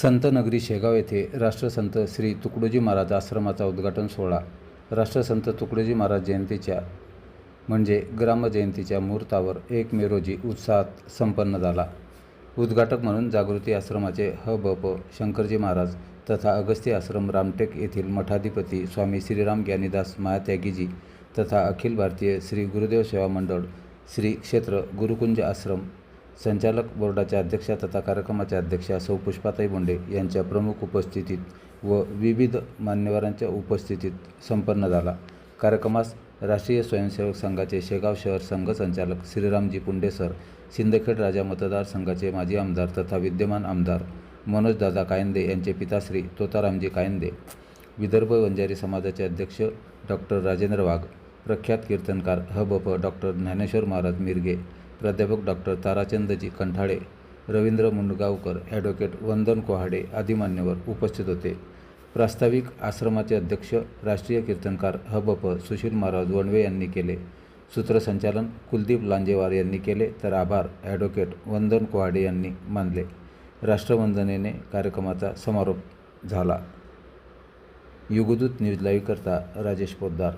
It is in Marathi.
संतनगरी शेगाव येथे राष्ट्रसंत श्री तुकडोजी महाराज आश्रमाचा उद्घाटन सोहळा. राष्ट्रसंत तुकडोजी महाराज जयंतीच्या म्हणजे ग्रामजयंतीच्या मुहूर्तावर एक मे रोजी उत्साहात संपन्न झाला. उद्घाटक म्हणून जागृती आश्रमाचे ह ब प शंकरजी महाराज तथा अगस्ती आश्रम रामटेक येथील मठाधिपती स्वामी श्रीराम ज्ञानीदास महात्यागीजी तथा अखिल भारतीय श्री गुरुदेव सेवा मंडळ श्री क्षेत्र गुरुकुंज आश्रम संचालक बोर्डाच्या अध्यक्षा तथा कार्यक्रमाच्या अध्यक्षा सौ पुष्पाताई बोंडे यांच्या प्रमुख उपस्थितीत व विविध मान्यवरांच्या उपस्थितीत संपन्न झाला. कार्यक्रमास राष्ट्रीय स्वयंसेवक संघाचे शेगाव शहर संघ संचालक श्रीरामजी पुंडे सर सिंदखेड राजा मतदारसंघाचे माजी आमदार तथा विद्यमान आमदार मनोजदादा कायंदे यांचे पिताश्री तोतारामजी कायंदे विदर्भ वंजारी समाजाचे अध्यक्ष डॉक्टर राजेंद्र वाघ प्रख्यात कीर्तनकार ह ब प डॉक्टर ज्ञानेश्वर महाराज मिरगे प्राध्यापक डॉक्टर ताराचंदजी कंठाळे रवींद्र मुंडगावकर ॲडव्होकेट वंदन कोहाडे आदी मान्यवर उपस्थित होते. प्रास्ताविक आश्रमाचे अध्यक्ष राष्ट्रीय कीर्तनकार ह सुशील महाराज वणवे यांनी केले. सूत्रसंचालन कुलदीप लांजेवार यांनी केले तर आभार ॲडव्होकेट वंदन कोहाडे यांनी मानले. राष्ट्रवंदनेने कार्यक्रमाचा समारोप झाला. युगदूत न्यूज लाईव्हकरता राजेश पोद्दार.